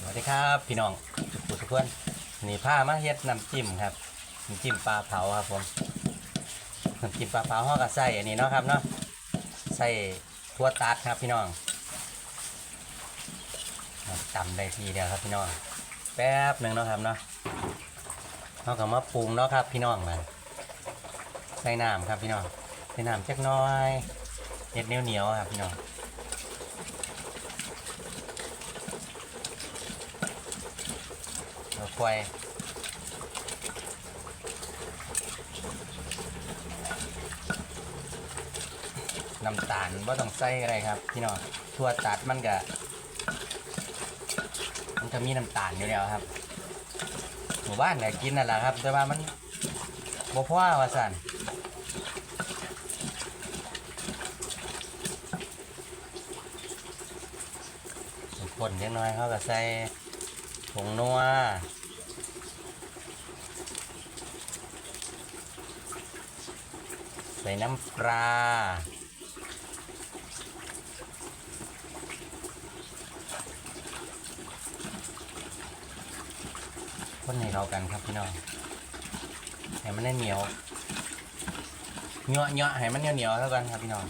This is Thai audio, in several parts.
สวัสดีครับพี่น้องทุกผู้ทุกคนนี่ผ้ามาเฮ็ดน้ำจิ้มครับน้ำจิ้มปลาเผาครับผมน้ำจิ้มปลาเผาห่อกับไส้อันนี้เนาะครับเนาะไส้ทั่วตัดครับพี่น้องจำได้ทีเดียวครับพี่น้องแป๊บหนึ่งเนาะครับเนาะเราก็มาปรุงเนาะครับพี่น้องมันใส่น้ำครับพี่น้องใส่น้ำจักน้อยเห็ดเหนียวเหนียวๆครับพี่น้อง ควายน้ำตาลว่าต้องใส่อะไรครับพี่น้องทั่วตัดมันก็มันก็มีน้ำตาลอยู่แล้วครับหมู่บ้านเนี่ยกินนั่นแหละครับ แต่ว่ามันบ่พ่อว่าสั่นคนเล็กน้อยเขาก็ใส่ผงนัว ส่น้ำปลาคนให้เข้ากันครับพี่น้องให้มันได้เหนียวเนาะเนาะให้มันเหนียวเหนียวเท่ากันครับพี่น้อง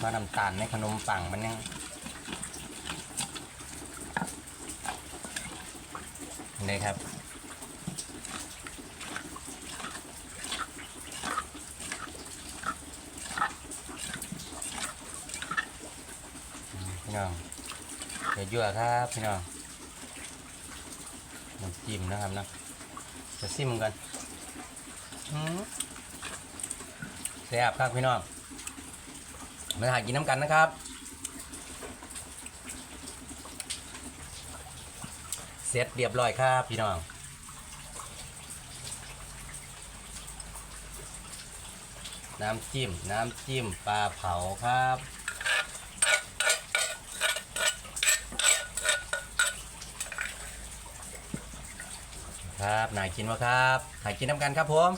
ว่าน้ำตาลในขนมปังมันยังนี่ครับ พี่น้องเดี๋ยวยั่วครับพี่น้องน้ำจิ้มนะครับนะจะซิมกันอืมแซ่บครับพี่น้องมาหากินน้ำกันนะครับเสร็จเรียบร้อยครับพี่น้องน้ำจิ้ม น้ำจิ้มปลาเผาครับ ครับนายกินวะครับหายกินน้ำกันครับผม